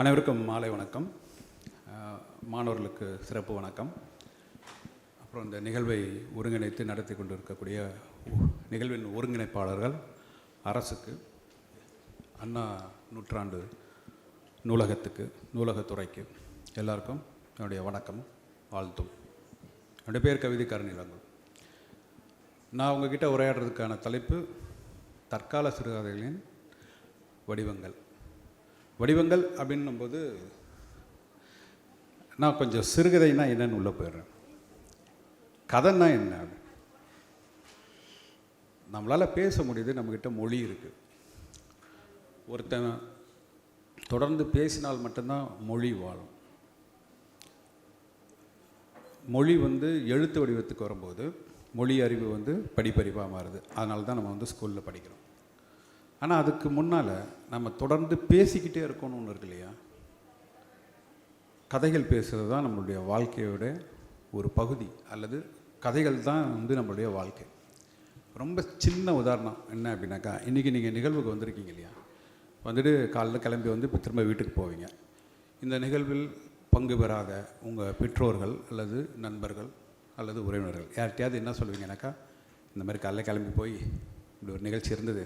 அனைவருக்கும் மாலை வணக்கம். மாணவர்களுக்கு சிறப்பு வணக்கம். அப்புறம் இந்த நிகழ்வை ஒருங்கிணைத்து நடத்தி கொண்டிருக்கக்கூடிய நிகழ்வின் ஒருங்கிணைப்பாளர்கள் அரசுக்கு அண்ணா நூற்றாண்டு நூலகத்துக்கு நூலகத்துறைக்கு எல்லாருக்கும் என்னுடைய வணக்கம் வாழ்த்தும். என்னுடைய பேர் கவிதைக்காரன் இளங்கோ நான் உங்ககிட்ட உரையாடுறதுக்கான தலைப்பு தற்கால சிறுகதைகளின் வடிவங்கள். வடிவங்கள் அப்படின்னும்போது நான் கொஞ்சம் சிறுகதைனா என்னன்னு உள்ளே போயிடுறேன். கதைன்னா என்ன? நம்மளால் பேச முடியுது நம்மக்கிட்ட மொழி இருக்குது ஒருத்தன் தொடர்ந்து பேசினால் மட்டும்தான் மொழி வாழும். மொழி வந்து எழுத்து வடிவத்துக்கு வரும்போது மொழி அறிவு வந்து படிப்பறிவாக மாறுது. அதனால தான் நம்ம வந்து ஸ்கூலில் படிக்கிறோம். ஆனால் அதுக்கு முன்னால் நம்ம தொடர்ந்து பேசிக்கிட்டே இருக்கணும்னு ஒன்று இருக்கு இல்லையா? கதைகள் பேசுகிறது தான் நம்மளுடைய வாழ்க்கையோட ஒரு பகுதி அல்லது கதைகள் தான் வந்து நம்மளுடைய வாழ்க்கை. ரொம்ப சின்ன உதாரணம் என்ன அப்படின்னாக்கா இன்றைக்கி நீங்கள் நிகழ்வுக்கு வந்திருக்கீங்க இல்லையா? வந்துட்டு காலைல கிளம்பி வந்து இப்போ திரும்ப வீட்டுக்கு போவீங்க. இந்த நிகழ்வில் பங்கு பெறாத உங்கள் பெற்றோர்கள் அல்லது நண்பர்கள் அல்லது உறவினர்கள் யார்கிட்டையாவது என்ன சொல்லுவீங்கனாக்கா இந்த மாதிரி காலைல கிளம்பி போய் இப்படி ஒரு நிகழ்ச்சி இருந்தது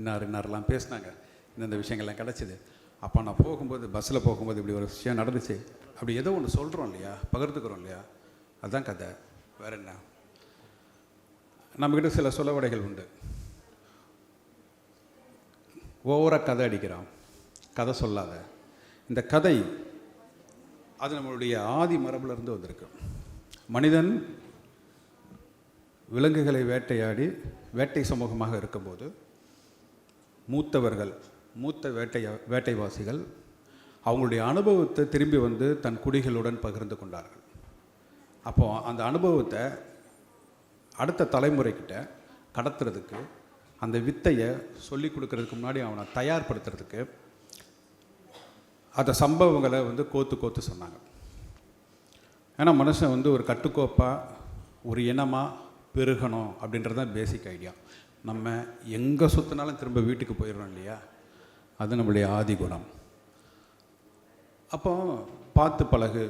இன்னார் இன்னாரெலாம் பேசினாங்க. இந்தந்த விஷயங்கள்லாம் கிடச்சிது. அப்போ நான் போகும்போது பஸ்ஸில் போகும்போது இப்படி ஒரு விஷயம் நடந்துச்சு. அப்படி ஏதோ ஒன்று சொல்கிறோம் இல்லையா? பகிர்ந்துக்கிறோம் இல்லையா? அதுதான் கதை. வேற என்ன? நம்மக்கிட்ட சில சொலவடைகள் உண்டு. ஓவராக கதை அடிக்கிறான். கதை சொல்லாத. இந்த கதை அது நம்மளுடைய ஆதி மரபுலேருந்து வந்திருக்கு. மனிதன் விலங்குகளை வேட்டையாடி வேட்டை சமூகமாக இருக்கும்போது மூத்தவர்கள் மூத்த வேட்டை வேட்டைவாசிகள் அவங்களுடைய அனுபவத்தை திரும்பி வந்து தன் குடிகளுடன் பகிர்ந்து கொண்டார்கள். அப்போ அந்த அனுபவத்தை அடுத்த தலைமுறைக்கிட்ட கடத்துறதுக்கு அந்த வித்தையை சொல்லி கொடுக்கறதுக்கு முன்னாடி அவனை தயார்படுத்துறதுக்கு அந்த சம்பவங்களை வந்து கோத்து கோத்து சொன்னாங்க. ஏன்னா மனுஷன் வந்து ஒரு கட்டுக்கோப்பாக ஒரு இனமாக பெருகணும் அப்படின்றது தான் பேசிக் ஐடியா நம்ம எங்கே சுற்றினாலும் திரும்ப வீட்டுக்கு போயிடுறோம் இல்லையா? அது நம்மளுடைய ஆதி குணம். அப்போ பார்த்து பழகு.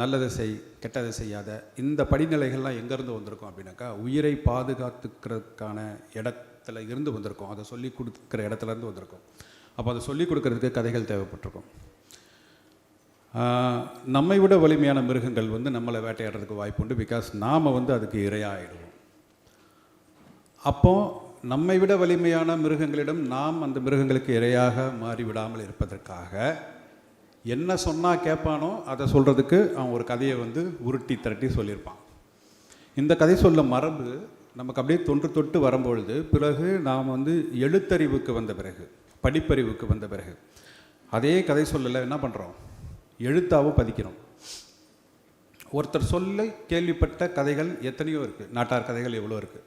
நல்லதை செய் கெட்டதை செய்யாத. இந்த படிநிலைகள்லாம் எங்கேருந்து வந்திருக்கோம் அப்படின்னாக்கா உயிரை பாதுகாத்துக்கிறதுக்கான இடத்துல இருந்து வந்திருக்கோம். அதை சொல்லி கொடுக்குற இடத்துல இருந்து வந்திருக்கோம். அப்போ அதை சொல்லி கொடுக்கறதுக்கு கதைகள் தேவைப்பட்டிருக்கும். நம்மை விட வலிமையான மிருகங்கள் வந்து நம்மளை வேட்டையாடுறதுக்கு வாய்ப்பு உண்டு பிகாஸ் நாம் வந்து அதுக்கு இரையாகிடுவோம் அப்போ நம்மை விட வலிமையான மிருகங்களிடம் நாம் அந்த மிருகங்களுக்கு இரையாக மாறி விடாமல் இருப்பதற்காக என்ன சொன்னால் கேட்பானோ அதை சொல்கிறதுக்கு அவன் ஒரு கதையை வந்து உருட்டி திரட்டி சொல்லியிருப்பான். இந்த கதை சொல்ல மரபு நமக்கு அப்படியே தொன்று தொட்டு வரும்பொழுது பிறகு நாம் வந்து எழுத்தறிவுக்கு வந்த பிறகு படிப்பறிவுக்கு வந்த பிறகு அதே கதை சொல்லலை என்ன பண்ணுறோம் எழுத்தாவும் பதிக்கிறோம். ஒருத்தர் சொல்ல கேள்விப்பட்ட கதைகள் எத்தனையோ இருக்குது நாட்டார் கதைகள் எவ்வளோ இருக்குது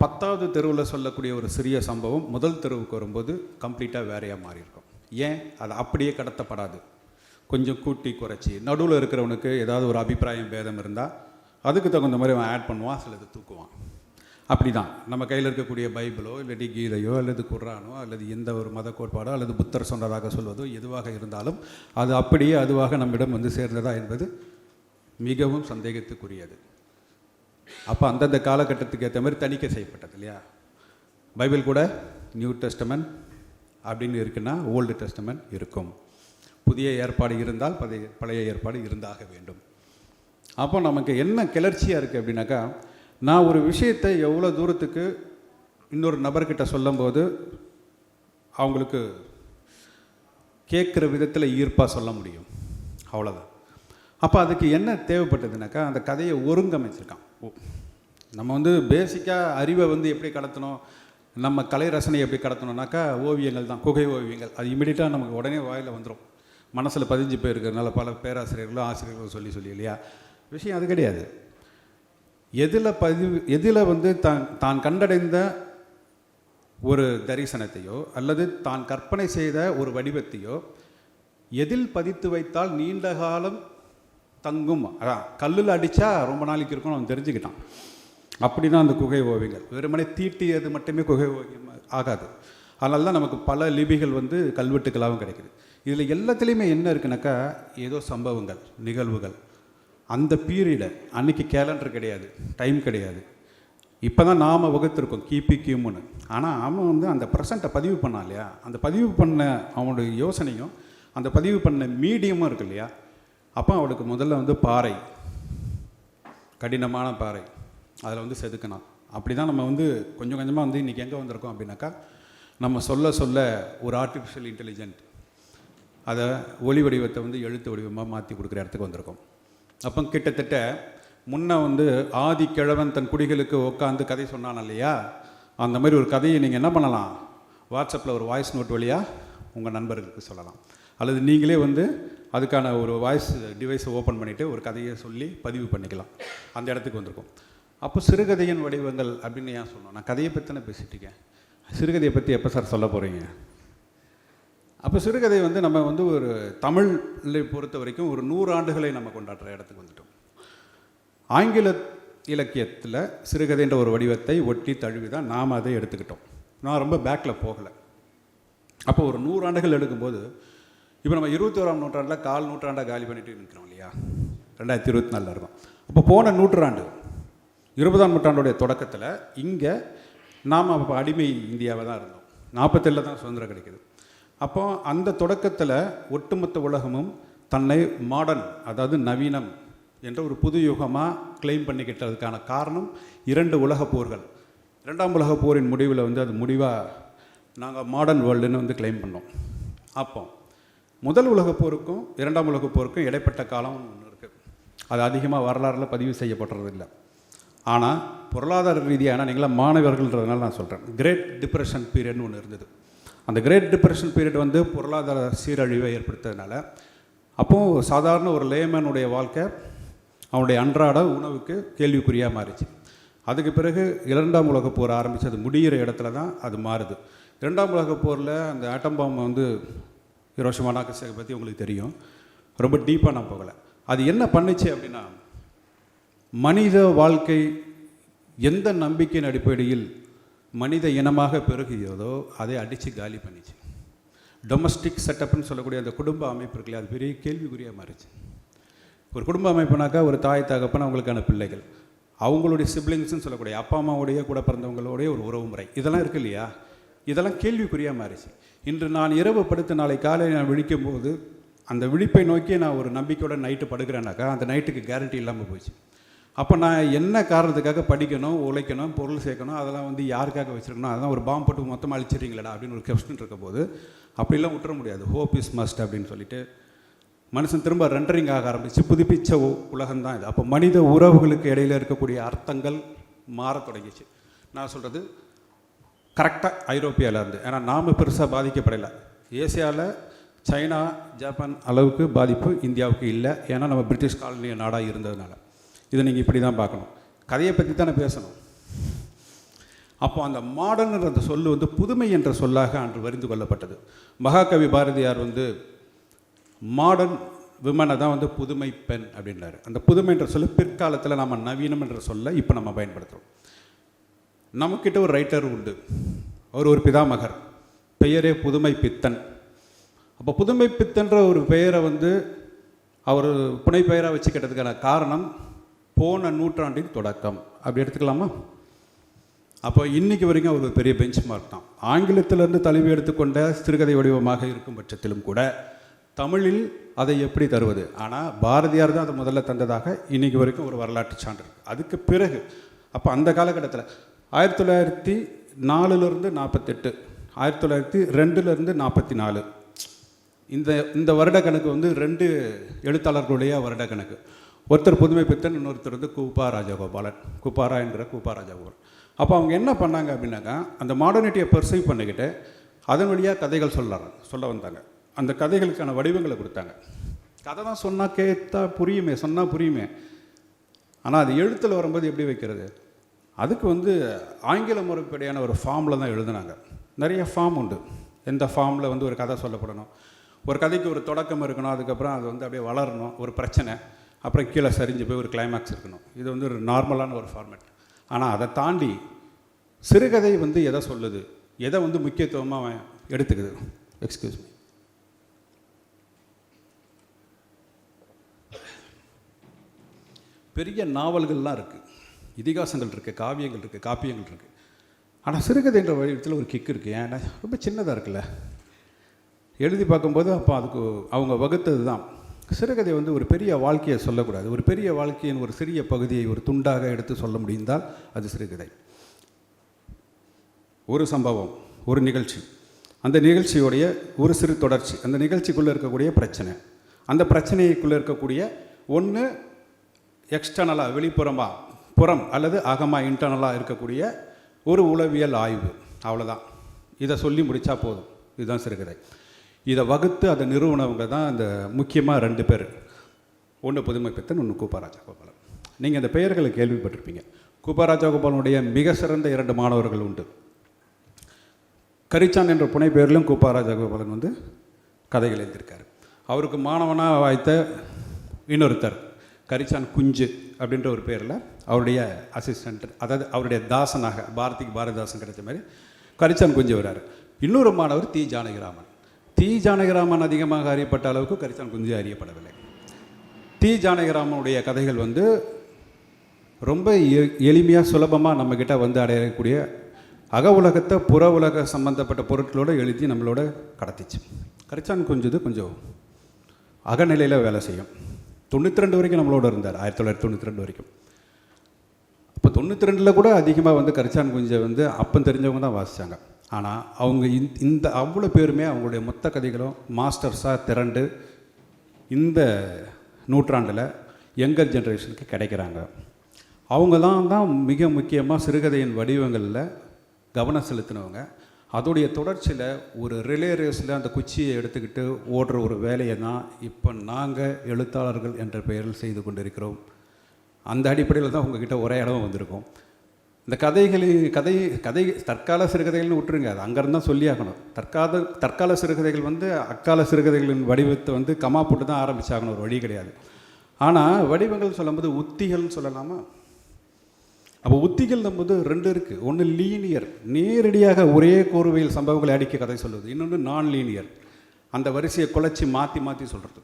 பத்தாவது தெருவில் சொல்லக்கூடிய ஒரு சிறிய சம்பவம் முதல் தெருவுக்கு வரும்போது கம்ப்ளீட்டாக வேறையாக மாறியிருக்கும். ஏன்? அது அப்படியே கடத்தப்படாது. கொஞ்சம் கூட்டி குறைச்சி. நடுவில் இருக்கிறவனுக்கு ஏதாவது ஒரு அபிப்பிராயம் பேதம் இருந்தால் அதுக்கு தகுந்த மாதிரி அவன் ஆட் பண்ணுவான் சிலது தூக்குவான். அப்படி தான் நம்ம கையில் இருக்கக்கூடிய பைபிளோ இல்லாட்டி கீதையோ அல்லது குர்ரானோ அல்லது எந்த ஒரு மத கோட்பாடோ அல்லது புத்தர் சொன்னதாக சொல்வதோ எதுவாக இருந்தாலும் அது அப்படியே அதுவாக நம்மிடம் வந்து சேர்ந்ததா என்பது மிகவும் சந்தேகத்துக்குரியது. அப்போ அந்தந்த காலகட்டத்துக்கு ஏற்ற மாதிரி தணிக்கை செய்யப்பட்டது இல்லையா? பைபிள் கூட நியூ டெஸ்டமென்ட் அப்படின்னு இருக்குன்னா ஓல்டு டெஸ்டமெண்ட் இருக்கும். புதிய ஏற்பாடு இருந்தால் பழைய பழைய ஏற்பாடு இருந்தாக வேண்டும். அப்போ நமக்கு என்ன கிளர்ச்சியாக இருக்குது அப்படின்னாக்கா நான் ஒரு விஷயத்தை எவ்வளோ தூரத்துக்கு இன்னொரு நபர்கிட்ட சொல்லும்போது அவங்களுக்கு கேட்குற விதத்தில் ஈர்ப்பாக சொல்ல முடியும். அவ்வளோதான் அப்போ அதுக்கு என்ன தேவைப்பட்டதுனாக்கா அந்த கதையை ஒருங்கமைச்சிருக்கான். நம்ம வந்து பேசிக்காக அறிவை வந்து எப்படி கடத்தணும்? நம்ம கலை ரசனை எப்படி கடத்தணும்னாக்கா ஓவியங்கள் தான் குகை ஓவியங்கள். அது இமிடியட்டாக நமக்கு உடனே வாயில் வந்துடும் மனசில் பதிஞ்சு போயிருக்கிறதுனால பல பேராசிரியர்களும் ஆசிரியர்களும் சொல்லி சொல்லி இல்லையா? விஷயம் அது கிடையாது. எதில் பதிவு எதில் வந்து தான் தான் கண்டடைந்த ஒரு தரிசனத்தையோ அல்லது தான் கற்பனை செய்த ஒரு வடிவத்தையோ எதில் பதித்து வைத்தால் நீண்ட காலம் தங்கும். அதான் கல்லில் அடித்தா ரொம்ப நாளைக்கு இருக்கும்னு அவன் தெரிஞ்சுக்கிட்டான். அப்படி தான் அந்த குகை ஓவியங்கள். வெறுமனே தீட்டியது மட்டுமே குகை ஓவியம் ஆகாது. அதனால தான் நமக்கு பல லிபிகள் வந்து கல்வெட்டுக்களாகவும் கிடைக்குது. இதில் எல்லாத்துலேயுமே என்ன இருக்குனாக்கா ஏதோ சம்பவங்கள் நிகழ்வுகள். அந்த பீரியடை அன்னைக்கு கேலண்டர் கிடையாது டைம் கிடையாது. இப்போ தான் நாம் வகுத்திருக்கோம் கிபி கியூமுன்னு ஆனால் அவன் வந்து அந்த ப்ரெசண்ட்டை பதிவு பண்ணான் இல்லையா? அந்த பதிவு பண்ண அவனுடைய யோசனையும் அந்த பதிவு பண்ண மீடியமும் இருக்கு இல்லையா? அப்போ அவளுக்கு முதல்ல வந்து பாறை. கடினமான பாறை. அதில் வந்து செதுக்கணும் அப்படி தான் நம்ம வந்து கொஞ்சம் கொஞ்சமாக வந்து இன்றைக்கி எங்கே வந்திருக்கோம் அப்படின்னாக்கா நம்ம சொல்ல சொல்ல ஒரு ஆர்டிஃபிஷியல் இன்டெலிஜென்ட் அதை ஒளி வடிவத்தை வந்து எழுத்து வடிவமாக மாற்றி கொடுக்குற இடத்துக்கு வந்திருக்கோம். அப்போ கிட்டத்தட்ட முன்ன வந்து ஆதி கிழவன் தன் குடிகளுக்கு உட்காந்து கதை சொன்னான் இல்லையா? அந்த மாதிரி ஒரு கதையை நீங்கள் என்ன பண்ணலாம்? வாட்ஸ்அப்பில் ஒரு வாய்ஸ் நோட் வழியாக உங்கள் நண்பர்களுக்கு சொல்லலாம். அல்லது நீங்களே வந்து அதுக்கான ஒரு வாய்ஸ் டிவைஸை ஓப்பன் பண்ணிவிட்டு ஒரு கதையை சொல்லி பதிவு பண்ணிக்கலாம். அந்த இடத்துக்கு வந்திருக்கோம். அப்போ சிறுகதையின் வடிவங்கள் அப்படின்னு ஏன் சொல்லணும் நான் கதையை பற்றி தானே பேசிட்டு இருக்கேன். சிறுகதையை பற்றி எப்போ சார் சொல்ல போகிறீங்க அப்போ சிறுகதை வந்து நம்ம வந்து ஒரு தமிழை பொறுத்த வரைக்கும் ஒரு நூறு ஆண்டுகளை நம்ம கொண்டாடுற இடத்துக்கு வந்துட்டோம். ஆங்கில இலக்கியத்தில் சிறுகதைன்ற ஒரு வடிவத்தை ஒட்டி தழுவி தான் நாம் அதை எடுத்துக்கிட்டோம். நான் ரொம்ப பேக்கில் போகலை. அப்போ ஒரு நூறு ஆண்டுகள் எடுக்கும்போது இப்போ நம்ம இருபத்தி ஓராம் நூற்றாண்டில் கால் நூற்றாண்டாக காலி பண்ணிட்டு நிற்கிறோம் இல்லையா? ரெண்டாயிரத்தி இருபத்தி நாலில் இருக்கும். அப்போ போன நூற்றாண்டு இருபதாம் நூற்றாண்டுடைய தொடக்கத்தில் இங்கே நாம் அப்போ அடிமை இந்தியாவை தான் இருந்தோம். நாற்பத்தேழில் தான் சுதந்திரம் கிடைக்கிது. அப்போ அந்த தொடக்கத்தில் ஒட்டுமொத்த உலகமும் தன்னை மாடர்ன் அதாவது நவீனம் என்ற ஒரு புது யுகமாக கிளைம் பண்ணிக்கிட்டதுக்கான காரணம் இரண்டு உலகப் போர்கள். இரண்டாம் உலகப் போரின் முடிவில் வந்து அது முடிவாக நாங்கள் மாடர்ன் வேர்ல்டுன்னு வந்து கிளைம் பண்ணோம். அப்போ முதல் உலகப் போருக்கும் இரண்டாம் உலகப் போருக்கும் இடைப்பட்ட காலம் ஒன்று இருக்குது அது அதிகமாக வரலாறுல பதிவு செய்யப்படுறதில்லை ஆனால் பொருளாதார ரீதியான நீங்களாம் மாணவர்கள்ன்றதுனால நான் சொல்கிறேன் கிரேட் டிப்ரெஷன் பீரியட்னு ஒன்று இருந்தது. அந்த கிரேட் டிப்ரெஷன் பீரியட் வந்து பொருளாதார சீரழிவை ஏற்படுத்ததுனால அப்போது சாதாரண ஒரு லேமனுடைய வாழ்க்கை அவனுடைய அன்றாட உணவுக்கு கேள்விக்குறியாக மாறிச்சு. அதுக்கு பிறகு இரண்டாம் உலகப் போர் ஆரம்பித்தது முடிகிற இடத்துல தான் அது மாறுது. ரெண்டாம் உலக போரில் அந்த ஆட்டம் பாம்பு வந்து ஹிரோஷிமா நாகசேகை பற்றி உங்களுக்கு தெரியும். ரொம்ப டீப்பாக நான் போகலை. அது என்ன பண்ணுச்சு அப்படின்னா மனித வாழ்க்கை எந்த நம்பிக்கையின் அடிப்படையில் மனித இனமாக பெருகியதோ அதை அடித்து காலி பண்ணிச்சு. டொமஸ்டிக் செட்டப்னு சொல்லக்கூடிய அந்த குடும்ப அமைப்பு இருக்குல்ல அது பெரிய கேள்விக்குறியாக மாறிச்சு. ஒரு குடும்ப அமைப்புனாக்கா ஒரு தாய் தகப்பன் அவங்களுக்கான பிள்ளைகள். அவங்களுடைய சிப்ளிங்ஸ்னு சொல்லக்கூடிய அப்பா அம்மாவுடைய கூட பிறந்தவங்களுடைய ஒரு உறவு முறை இதெல்லாம் இருக்கு இல்லையா? இதெல்லாம் கேள்விக்குறியாக மாறிச்சு. இன்று நான் இரவு படுத்து நாளை காலையில் நான் விழிக்கும் போது அந்த விழிப்பை நோக்கி நான் ஒரு நம்பிக்கையோட நைட்டு படுக்கிறேனாக்கா அந்த நைட்டுக்கு கேரண்டி இல்லாமல் போச்சு. அப்போ நான் என்ன காரணத்துக்காக படிக்கணும் உழைக்கணும் பொருள் சேர்க்கணும் அதெல்லாம் வந்து யாருக்காக வச்சுருக்கணும் அதெல்லாம் ஒரு பாம்பு போட்டு மொத்தமாக அழிச்சிடுறீங்களா அப்படின்னு ஒரு கொஸ்டின் இருக்க போது அப்படிலாம் விட்டுற முடியாது. ஹோப் இஸ் மஸ்ட் அப்படின்னு சொல்லிட்டு மனுஷன் திரும்ப ரெண்டரிங் ஆக ஆரம்பிச்சு புதுப்பிச்ச உலகம் தான் இது. அப்போ மனித உறவுகளுக்கு இடையில இருக்கக்கூடிய அர்த்தங்கள் மாற தொடங்கிச்சு. நான் சொல்கிறது கரெக்டாக ஐரோப்பியாவிலேருந்து ஏன்னா நாம் பெருசாக பாதிக்கப்படலை. ஏசியாவில் சைனா ஜப்பான் அளவுக்கு பாதிப்பு இந்தியாவுக்கு இல்லை. ஏன்னா நம்ம பிரிட்டிஷ் காலனி நாடாக இருந்ததுனால. இதை நீங்கள் இப்படி தான் பார்க்கணும். கதையை பற்றி தானே பேசணும். அப்போ அந்த மாடர்ன் அந்த சொல்லு வந்து புதுமை என்ற சொல்லாக அன்று வரிந்து கொள்ளப்பட்டது. மகாகவி பாரதியார் வந்து மாடர்ன் விமனை தான் வந்து புதுமை பெண் அப்படின்றாரு. அந்த புதுமை என்ற சொல்ல பிற்காலத்தில் நம்ம நவீனம் என்ற சொல்ல இப்போ நம்ம பயன்படுத்துகிறோம் நம்மக்கிட்ட ஒரு ரைட்டர் உண்டு. அவர் ஒரு பிதாமகர். பெயரே புதுமை பித்தன். அப்போ புதுமை பித்தன்ற ஒரு பெயரை வந்து அவர் புனை பெயராக வச்சுக்கிட்டதுக்கான காரணம் போன நூற்றாண்டின் தொடக்கம். அப்படி எடுத்துக்கலாமா? அப்போ இன்றைக்கி வரைக்கும் அவர் ஒரு பெரிய பெஞ்ச் மார்க் தான். ஆங்கிலத்திலிருந்து தழுவி எடுத்துக்கொண்ட சிறுகதை வடிவமாக இருக்கும் பட்சத்திலும் கூட தமிழில் அதை எப்படி தருவது? ஆனால் பாரதியார் தான் அதை முதல்ல தந்ததாக இன்றைக்கி வரைக்கும் ஒரு வரலாற்று சான்று அதுக்கு பிறகு அப்போ அந்த காலகட்டத்தில் ஆயிரத்தி தொள்ளாயிரத்தி நாலுலேருந்து நாற்பத்தெட்டு ஆயிரத்தி தொள்ளாயிரத்தி ரெண்டுலேருந்து நாற்பத்தி நாலு இந்த இந்த வருட கணக்கு வந்து ரெண்டு எழுத்தாளர்களுடைய வருட கணக்கு. ஒருத்தர் புதுமை பித்தன் இன்னொருத்தர் வந்து கூப்பா ராஜகோபாலன். கூப்பாரா என்கிற கூப்பா ராஜகோபாலன். அப்போ அவங்க என்ன பண்ணாங்க அப்படின்னாக்கா அந்த மாடர்னிட்டியை பர்சீவ் பண்ணிக்கிட்டு அதன் வழியாக கதைகள் சொல்கிறாங்க சொல்ல வந்தாங்க. அந்த கதைகளுக்கான வடிவங்களை கொடுத்தாங்க. கதை தான் சொன்னால் கேட்டால் புரியுமே சொன்னால் புரியுமே. ஆனால் அது எழுத்தில் வரும்போது எப்படி வைக்கிறது? அதுக்கு வந்து ஆங்கில முறைப்படியான ஒரு ஃபார்மில் தான் எழுதுனாங்க. நிறைய ஃபார்ம் உண்டு. எந்த ஃபார்மில் வந்து ஒரு கதை சொல்லப்படணும். ஒரு கதைக்கு ஒரு தொடக்கம் இருக்கணும் அதுக்கப்புறம் அது வந்து அப்படியே வளரணும் ஒரு பிரச்சனை. அப்புறம் கீழே சரிஞ்சு போய் ஒரு கிளைமேக்ஸ் இருக்கணும். இது வந்து ஒரு நார்மலான ஒரு ஃபார்மேட் ஆனால் அதை தாண்டி சிறுகதை வந்து எதை சொல்லுது? எதை வந்து முக்கியத்துவமாக அவன் எடுத்துக்குது? எக்ஸ்கியூஸ் மீ பெரிய நாவல்கள்லாம் இருக்குது இதிகாசங்கள் இருக்குது காவியங்கள் இருக்குது காப்பியங்கள் இருக்குது ஆனால் சிறுகதை என்ற வடிவத்தில் ஒரு கிக் இருக்குது ஏன்னா ரொம்ப சின்னதாக இருக்குல்ல. எழுதி பார்க்கும்போது அப்போ அதுக்கு அவங்க வகுத்தது தான் சிறுகதை வந்து ஒரு பெரிய வாழ்க்கையை சொல்லக்கூடாது. ஒரு பெரிய வாழ்க்கையின் ஒரு சிறிய பகுதியை ஒரு துண்டாக எடுத்து சொல்ல முடிந்தால் அது சிறுகதை. ஒரு சம்பவம் ஒரு நிகழ்ச்சி. அந்த நிகழ்ச்சியுடைய ஒரு சிறு தொடர்ச்சி. அந்த நிகழ்ச்சிக்குள்ளே இருக்கக்கூடிய பிரச்சனை. அந்த பிரச்சனைக்குள்ளே இருக்கக்கூடிய ஒன்று எக்ஸ்டர்னலாக வெளிப்புறமாக புறம் அல்லது அகமா இன்டர்னலாக இருக்கக்கூடிய ஒரு உளவியல் ஆய்வு. அவ்வளோதான் இதை சொல்லி முடித்தா போதும். இதுதான் சிறுகதை. இதை வகுத்து அதை நிறுவனவங்க தான் இந்த முக்கியமாக ரெண்டு பேர். ஒன்று புதுமை பித்தன் ஒன்று கூப்பாராஜா கோபாலன் நீங்கள் இந்த பெயர்களை கேள்விப்பட்டிருப்பீங்க. கூப்பாராஜா கோபாலனுடைய மிக சிறந்த இரண்டு மாணவர்கள் உண்டு. கரிச்சான் என்ற புனை பெயரிலும் கூப்பாராஜா கோபாலன் வந்து கதைகள் எழுதியிருக்கார். அவருக்கு மாணவனாக வாய்த்த இன்னொருத்தர் கரிச்சான் குஞ்சு. அப்படின்ற ஒரு பேரில் அவருடைய அசிஸ்டண்ட் அதாவது அவருடைய தாசனாக பாரதிக்கு பாரதிதாசன் கிடைச்ச மாதிரி கரிச்சான் குஞ்சு வர்றார். இன்னொரு மாணவர் தி. ஜானகிராமன். தி. ஜானகிராமன் அதிகமாக அறியப்பட்ட அளவுக்கு கரிச்சான் குஞ்சு அறியப்படவில்லை. தி. ஜானகிராமனுடைய கதைகள் வந்து ரொம்ப எளிமையாக சுலபமாக நம்மக்கிட்ட வந்து அடையக்கூடிய அக உலகத்தை புற உலக சம்மந்தப்பட்ட பொருட்களோடு எழுதி நம்மளோட கடத்திச்சு. கரிச்சான் குஞ்சுது கொஞ்சம் அகநிலையில் வேலை செய்யும். தொண்ணூற்றி ரெண்டு வரைக்கும் நம்மளோட இருந்தார் ஆயிரத்தி தொள்ளாயிரத்தி தொண்ணூற்றி ரெண்டு வரைக்கும். இப்போ தொண்ணூற்றி ரெண்டில் கூட அதிகமாக வந்து கரிச்சான் குஞ்சை வந்து அப்போ தெரிஞ்சவங்க தான் வாசித்தாங்க ஆனால் அவங்க இந்த இந்த அவ்வளோ பேருமே அவங்களுடைய மொத்த கதைகளும் மாஸ்டர்ஸாக திரண்டு இந்த நூற்றாண்டில் யங்கர் ஜென்ரேஷனுக்கு கிடைக்கிறாங்க. அவங்க தான் தான் மிக முக்கியமாக சிறுகதையின் வடிவங்களில் கவனம் செலுத்தினவங்க. அதோடைய தொடர்ச்சியில் ஒரு ரிலே ரேஸில் அந்த குச்சியை எடுத்துக்கிட்டு ஓடுற ஒரு வேலையை தான் இப்போ நாங்கள் எழுத்தாளர்கள் என்ற பெயரில் செய்து கொண்டிருக்கிறோம். அந்த அடிப்படையில் தான் உங்ககிட்ட ஒரே இடம் வந்திருக்கோம். இந்த கதைகளை கதை கதை தற்கால சிறுகதைகள்னு விட்டுருங்க. அது அங்கேருந்து தான் சொல்லி ஆகணும். தற்கால தற்கால சிறுகதைகள் வந்து அக்கால சிறுகதைகளின் வடிவத்தை வந்து கமா போட்டு தான் ஆரம்பிச்சாகணும். ஒரு வழி கிடையாது. ஆனால் வடிவங்கள் சொல்லும்போது உத்திகள்னு சொல்லலாமா? அப்போ உத்திகள் போது ரெண்டு இருக்குது ஒன்று லீனியர் நேரடியாக ஒரே கோர்வையில் சம்பவங்களை அடிக்க கதை சொல்லுது இன்னொன்று நான் லீனியர் அந்த வரிசையை குலைச்சி மாற்றி மாற்றி சொல்கிறது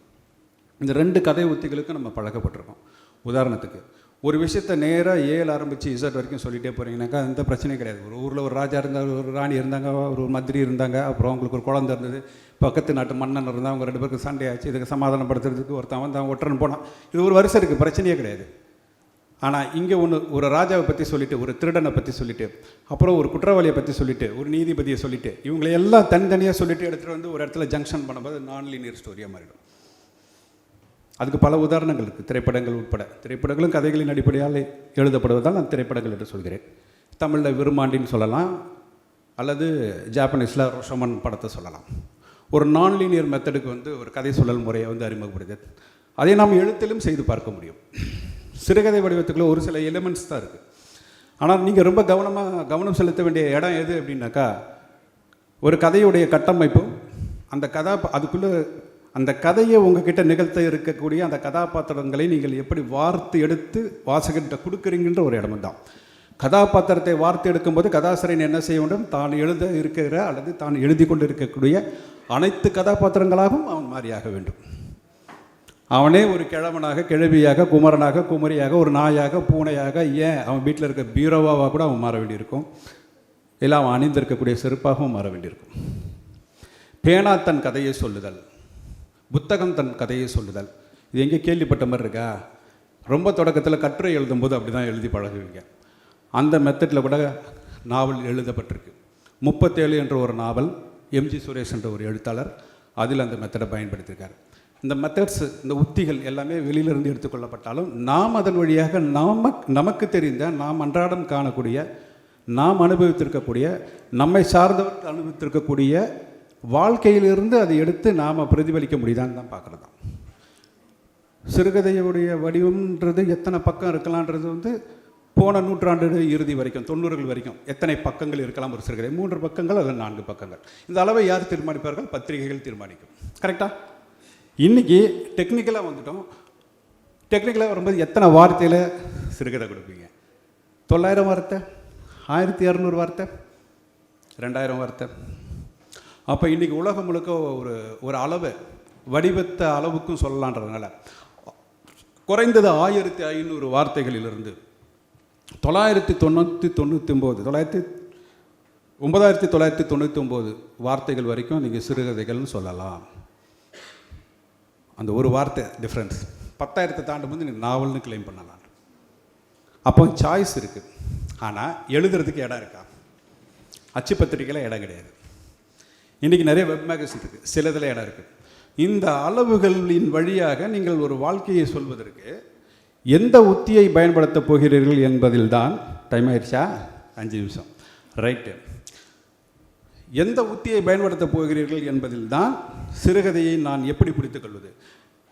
இந்த ரெண்டு கதை உத்திகளுக்கு நம்ம பழக்கப்பட்டிருக்கோம். உதாரணத்துக்கு ஒரு விஷயத்தை நேராக ஏழு ஆரம்பித்து இசட் வரைக்கும் சொல்லிகிட்டே போகிறீங்கனாக்கா எந்த பிரச்சனையும் கிடையாது. ஒரு ஊரில் ஒரு ராஜா இருந்தால் ஒரு ராணி இருந்தாங்க ஒரு மந்திரி இருந்தாங்க அப்புறம் அவங்களுக்கு ஒரு குழந்தை இருந்தது. பக்கத்து நாட்டு மன்னன் இருந்தால் அவங்க ரெண்டு பேருக்கு சண்டை ஆச்சு இதுக்கு சமாதானப்படுத்துறதுக்கு ஒருத்தன் வந்து அவன் ஒற்றன் போனான். இது ஒரு வருஷம் இருக்குது பிரச்சனையே கிடையாது. ஆனால் இங்கே ஒன்று ஒரு ராஜாவை பற்றி சொல்லிட்டு ஒரு திருடனை பற்றி சொல்லிட்டு அப்புறம் ஒரு குற்றவாளியை பற்றி சொல்லிட்டு ஒரு நீதிபதியை சொல்லிட்டு இவங்களை எல்லாம் தனித்தனியாக சொல்லிட்டு எடுத்துகிட்டு வந்து ஒரு இடத்துல ஜங்ஷன் பண்ணும்போது நான் லீனியர் ஸ்டோரியாக மாறிடும். அதுக்கு பல உதாரணங்கள் இருக்குது திரைப்படங்கள் உட்பட. திரைப்படங்களும் கதைகளின் அடிப்படையால் எழுதப்படுவதால் நான் திரைப்படங்கள் என்று சொல்கிறேன். தமிழில் விருமாண்டின்னு சொல்லலாம் அல்லது ஜாப்பனீஸில் ரோஷமன் படத்தை சொல்லலாம். ஒரு நான் லீனியர் மெத்தடுக்கு வந்து ஒரு கதை சொல்லல் முறையை வந்து அறிமுகப்படுது அதை நாம் எழுத்திலும் செய்து பார்க்க முடியும். சிறுகதை வடிவத்துக்குள்ள ஒரு சில எலிமெண்ட்ஸ் தான் இருக்குது ஆனால் நீங்கள் ரொம்ப கவனமாக கவனம் செலுத்த வேண்டிய இடம் எது அப்படின்னாக்கா ஒரு கதையுடைய கட்டமைப்பும் அந்த கதா அதுக்குள்ளே அந்த கதையை உங்ககிட்ட நிகழ்த்த இருக்கக்கூடிய அந்த கதாபாத்திரங்களை நீங்கள் எப்படி வார்த்து எடுத்து வாசகர்கிட்ட கொடுக்குறீங்கன்ற ஒரு இடம் தான். கதாபாத்திரத்தை வார்த்து எடுக்கும்போது கதாசிரியன் என்ன செய்ய வேண்டும்? தான் எழுத இருக்கிற அல்லது தான் எழுதி கொண்டு இருக்கக்கூடிய அனைத்து கதாபாத்திரங்களாகவும் அவன் மாறியாக வேண்டும். அவனே ஒரு கிழவனாக கிழவியாக குமரனாக குமரியாக ஒரு நாயாக பூனையாக ஏன்? அவன் வீட்டில் இருக்க பீரோவாவாக கூட அவன் மாற வேண்டியிருக்கும். இல்லை அவன் அணிந்திருக்கக்கூடிய செருப்பாகவும் மாற வேண்டியிருக்கும். பேனா தன் கதையை சொல்லுதல். புத்தகம் தன் கதையை சொல்லுதல். இது எங்கே கேள்விப்பட்ட மாதிரி இருக்கா? ரொம்ப தொடக்கத்தில் கட்டுரை எழுதும்போது அப்படி தான் எழுதி பழகுவீங்க. அந்த மெத்தடில் கூட நாவல் எழுதப்பட்டிருக்கு. முப்பத்தேழு என்ற ஒரு நாவல் எம்ஜி சுரேஷ் என்ற ஒரு எழுத்தாளர் அதில் அந்த மெத்தடை பயன்படுத்தியிருக்கார். இந்த மெத்தட்ஸ் இந்த உத்திகள் எல்லாமே வெளியிலிருந்து எடுத்துக்கொள்ளப்பட்டாலும் நாம் அதன் வழியாக நாம நமக்கு தெரிந்த நாம் அன்றாடம் காணக்கூடிய நாம் அனுபவித்திருக்கக்கூடிய நம்மை சார்ந்தவர்கள் அனுபவித்திருக்கக்கூடிய வாழ்க்கையிலிருந்து அதை எடுத்து நாம் பிரதிபலிக்க முடியுதான்னு தான் பார்க்குறது. தான் சிறுகதையுடைய வடிவம்ன்றது எத்தனை பக்கம் இருக்கலான்றது வந்து போன நூற்றாண்டு இறுதி வரைக்கும் தொண்ணூறுகள் வரைக்கும் எத்தனை பக்கங்கள் இருக்கலாம் ஒரு சிறுகதை? மூன்று பக்கங்கள் அல்லது நான்கு பக்கங்கள். இந்த அளவை யார் தீர்மானிப்பார்கள்? பத்திரிகைகள் தீர்மானிக்கும். கரெக்டாக இன்றைக்கி டெக்னிக்கலாக வந்துட்டோம். டெக்னிக்கலாக வரும்போது எத்தனை வார்த்தையில் சிறுகதை கொடுப்பீங்க? தொள்ளாயிரம் வார்த்தை ஆயிரத்தி இரநூறு வார்த்தை ரெண்டாயிரம் வார்த்தை. அப்போ இன்றைக்கி உலகம் முழுக்க ஒரு ஒரு அளவு வடிவத்த அளவுக்கும் சொல்லலான்றதுனால குறைந்தது ஆயிரத்தி ஐநூறு வார்த்தைகளிலிருந்து தொள்ளாயிரத்தி தொண்ணூற்றி தொண்ணூற்றி ஒம்பது தொள்ளாயிரத்தி ஒன்பதாயிரத்தி தொள்ளாயிரத்தி தொண்ணூற்றி ஒம்பது வார்த்தைகள் வரைக்கும் நீங்கள் சிறுகதைகள்னு சொல்லலாம். அந்த ஒரு வார்த்தை டிஃப்ரென்ஸ் பத்தாயிரத்தை தாண்டும் போது நீங்கள் நாவல்னு கிளைம் பண்ணலாம் அப்போ சாய்ஸ் இருக்குது ஆனால் எழுதுறதுக்கு இடம் இருக்கா? அச்சு பத்திரிக்கையில் இடம் கிடையாது. இன்றைக்கி நிறைய வெப் மேகசின் இருக்குது சிலதில் இடம் இருக்குது இந்த அளவுகளின் வழியாக நீங்கள் ஒரு வாழ்க்கையை சொல்வதற்கு எந்த உத்தியை பயன்படுத்தப் போகிறீர்கள் என்பதில் தான் டைம் ஆயிடுச்சா? அஞ்சு நிமிஷம். ரைட்டு எந்த உத்தியை பயன்படுத்தப் போகிறீர்கள் என்பதில் தான் சிறுகதையை நான் எப்படி பிடித்துக்கொள்வது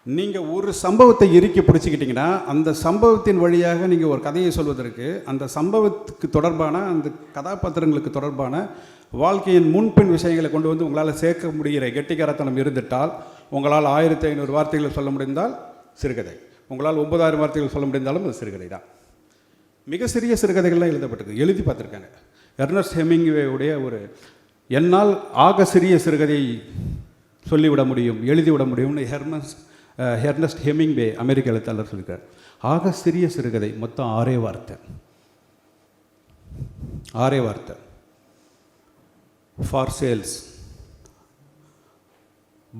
நீங்கள் ஒரு சம்பவத்தை இறுக்கி பிடிச்சிக்கிட்டிங்கன்னா அந்த சம்பவத்தின் வழியாக நீங்கள் ஒரு கதையை சொல்வதற்கு அந்த சம்பவத்துக்கு தொடர்பான அந்த கதாபாத்திரங்களுக்கு தொடர்பான வாழ்க்கையின் முன்பின் விஷயங்களை கொண்டு வந்து உங்களால் சேர்க்க முடிகிற கெட்டிக்காரத்தனம் இருந்துட்டால் உங்களால் ஆயிரத்தி ஐநூறு வார்த்தைகள் சொல்ல முடிந்தால் சிறுகதை. உங்களால் ஒன்பதாயிரம் வார்த்தைகள் சொல்ல முடிந்தாலும் அது சிறுகதை தான் மிக சிறிய சிறுகதைகள்லாம் எழுதப்பட்டிருக்கு. எழுதி பார்த்துருக்காங்க. எர்னஸ்ட் ஹெமிங்வேவுடைய ஒரு என்னால் ஆக சிறிய சிறுகதை சொல்லிவிட முடியும் எழுதிவிட முடியும்னு ஹெர்னஸ் ஹெர்னஸ்ட் ஹெமிங்வே அமெரிக்க எழுத்தாளர் சொல்லியிருக்கார். ஆக சிறிய சிறுகதை மொத்தம் ஆறே வார்த்தை. ஆறே வார்த்தை. ஃபார் சேல்ஸ்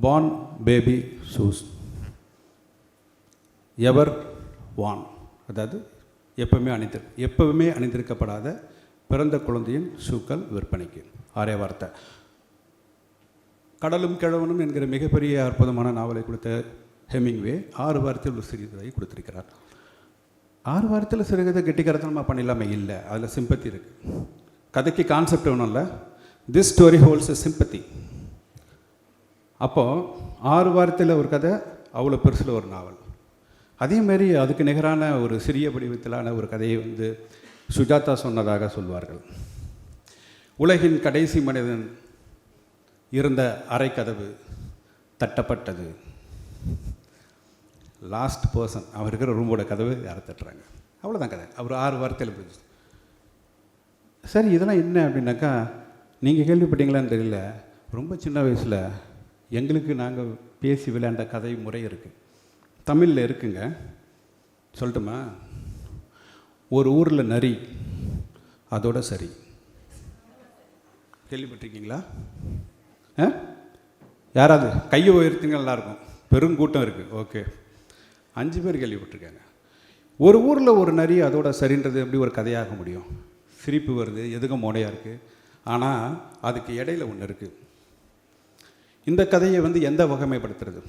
பான் பேபி ஷூஸ் எவர் வான் அதாவது எப்பவுமே அணிந்திரு எப்பவுமே அணிந்திருக்கப்படாத பிறந்த குழந்தையின் ஷூக்கள் விற்பனைக்கு. ஆரே வார்த்தை கடலும் கிழவனும் என்கிற மிகப்பெரிய அற்புதமான நாவலை கொடுத்த ஹெமிங்வே ஆறு வாரத்தில் ஒரு சிறுகதை கொடுத்துருக்கிறார். ஆறு வாரத்தில் சிறுகதை கெட்டிக்கரத்தனமாக பண்ணிடலாமே? இல்லை. அதில் சிம்பத்தி இருக்குது கதைக்கு கான்செப்ட் ஒன்றும் இல்லை. திஸ் ஸ்டோரி ஹோல்ஸ் சிம்பத்தி அப்போது ஆறு வாரத்தில் ஒரு கதை அவ்வளோ பெருசில் ஒரு நாவல். அதேமாரி அதுக்கு நிகரான ஒரு சிறிய வடிவத்திலான ஒரு கதையை வந்து சுஜாதா சொன்னதாக சொல்வார்கள். உலகின் கடைசி மனிதன் இருந்த அறைக்கதவு தட்டப்பட்டது. லாஸ்ட் பர்சன் அவர் இருக்கிற ரூமோட கதவு யாரை தட்டுறாங்க. அவ்வளோதான் கதை. அவர் ஆறு வாரத்தில் போயிடுச்சு சரி இதெல்லாம் என்ன அப்படின்னாக்கா நீங்கள் கேள்விப்பட்டீங்களான்னு தெரியல. ரொம்ப சின்ன வயசில் எங்களுக்கு நாங்கள் பேசி விளையாண்ட கதை முறை இருக்குது தமிழில் இருக்குங்க. சொல்லட்டுமா? ஒரு ஊரில் நரி அதோட சரி. கேள்விப்பட்டிருக்கீங்களா? ஆ? யாராவது? கையை உயர்த்திங்க நல்லாயிருக்கும். பெருங்கூட்டம் இருக்குது ஓகே. அஞ்சு பேர் கேள்விப்பட்டிருக்காங்க. ஒரு ஊரில் ஒரு நரி அதோட சரின்றது எப்படி ஒரு கதையாக முடியும்? சிரிப்பு வருது. எதுக்கு மோடையாக இருக்குது ஆனால் அதுக்கு இடையில ஒன்று இருக்குது இந்த கதையை வந்து எந்த வகைமைப்படுத்துறது?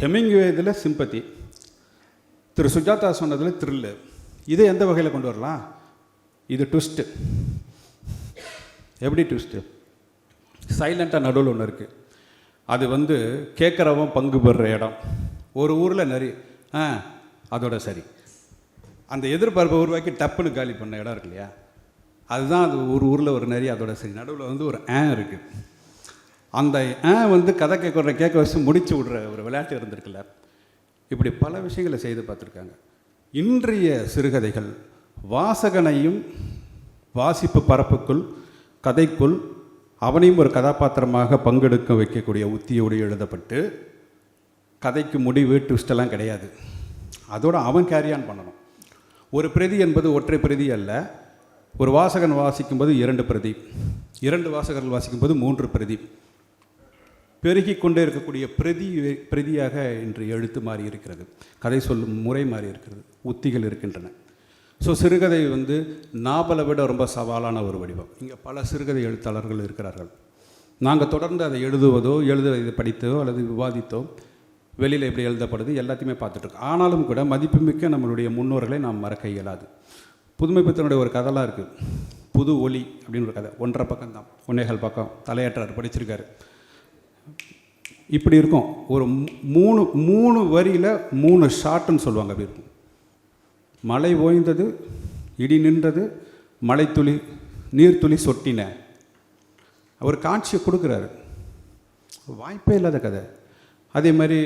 ஹெமிங்வே இதில் சிம்பத்தி. திரு சுஜாதா சொன்னதில் த்ரில்லு இதை எந்த வகையில் கொண்டு வரலாம்? இது ட்விஸ்ட்டு எப்படி ட்விஸ்ட்டு சைலண்ட்டாக நடுவில் ஒன்று இருக்குது அது வந்து கேட்குறவன் பங்கு பெறுற இடம். ஒரு ஊரில் நிறைய ஆ அதோட சரி. அந்த எதிர்பார்ப்பை உருவாக்கி டப்புன்னு காலி பண்ண இடம் இருக்கு இல்லையா? அதுதான் அது ஒரு ஊரில் ஒரு நிறைய அதோட சரி. நடுவில் வந்து ஒரு ஆ இருக்குது அந்த ஆ வந்து கதை கேட்குற கேட்க வச்சு முடிச்சு விடுற ஒரு விளையாட்டு இருந்திருக்குல்ல. இப்படி பல விஷயங்களை செய்து பார்த்துருக்காங்க. இன்றைய சிறுகதைகள் வாசகனையும் வாசிப்பு பரப்புக்குள் கதைக்குள் அவனையும் ஒரு கதாபாத்திரமாக பங்கெடுக்க வைக்கக்கூடிய உத்தியோடு எழுதப்பட்டு கதைக்கு முடிவு ட்விஸ்டெல்லாம் கிடையாது. அதோடு அவன் கேரியான் பண்ணணும். ஒரு பிரதி என்பது ஒற்றை பிரதி அல்ல. ஒரு வாசகன் வாசிக்கும்போது இரண்டு பிரதி. இரண்டு வாசகர்கள் வாசிக்கும்போது மூன்று பிரதி. பெருகி கொண்டே இருக்கக்கூடிய பிரதி பிரதியாக இன்று எழுத்து மாறி இருக்கிறது கதை சொல்லும் முறை மாறி இருக்கிறது உத்திகள் இருக்கின்றன. ஸோ சிறுகதை வந்து நாவலை விட ரொம்ப சவாலான ஒரு வடிவம். இங்கே பல சிறுகதை எழுத்தாளர்கள் இருக்கிறார்கள். நாங்கள் தொடர்ந்து அதை எழுதுவதோ எழுதுவதை படித்தோ அல்லது விவாதித்தோ வெளியில் எப்படி எழுதப்படுது எல்லாத்தையுமே பார்த்துட்ருக்கோம். ஆனாலும் கூட மதிப்புமிக்க நம்மளுடைய முன்னோர்களை நாம் மறக்க இயலாது. புதுமை பித்தனுடைய ஒரு கதைலாம் இருக்குது புது ஒளி அப்படின்னு ஒரு கதை. ஒன்றரை பக்கம் தான் ஒன்னேகால் பக்கம். தலையாற்றார் படிச்சிருக்காரு. இப்படி இருக்கும். ஒரு மூணு மூணு வரியில் மூணு ஷாட்டுன்னு சொல்லுவாங்க அப்படி இருக்கும். மழை ஓய்ந்தது இடி நின்றது மழைத்துளி நீர்த்துளி சொட்டின. அவர் காட்சியை கொடுக்குறாரு. வாய்ப்பே இல்லாத கதை. அதே மாதிரி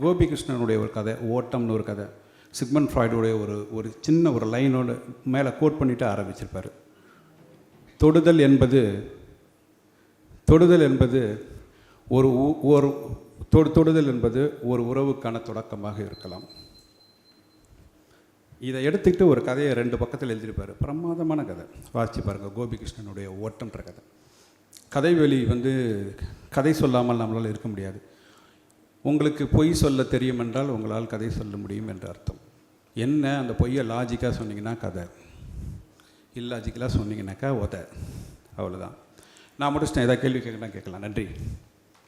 கோபிகிருஷ்ணனுடைய ஒரு கதை ஓட்டம்னு ஒரு கதை. சிக்மன் ஃப்ராய்டுடைய ஒரு ஒரு சின்ன ஒரு லைனோட மேலே கோட் பண்ணிட்டு ஆரம்பிச்சிருப்பார். தொடுதல் என்பது தொடுதல் என்பது ஒரு ஒரு தொடுதல் என்பது ஒரு உறவுக்கான தொடக்கமாக இருக்கலாம். இதை எடுத்துக்கிட்டு ஒரு கதையை ரெண்டு பக்கத்தில் எழுதியிருப்பார். பிரமாதமான கதை. வாசி பாருங்கள் கோபிகிருஷ்ணனுடைய ஓட்டம்ன்ற கதை கதை வெளி வந்து கதை சொல்லாமல் நம்மளால் இருக்க முடியாது. உங்களுக்கு பொய் சொல்ல தெரியும் என்றால் உங்களால் கதை சொல்ல முடியும் என்ற அர்த்தம். என்ன அந்த பொய்யை லாஜிக்காக சொன்னீங்கன்னா கதை. இல்லாஜிக்கலாக சொன்னீங்கன்னாக்கா உத. அவ்வளோதான் நான் முடிச்சிட்டேன். ஏதாவது கேள்வி கேட்கலாம் கேட்கலாம். நன்றி.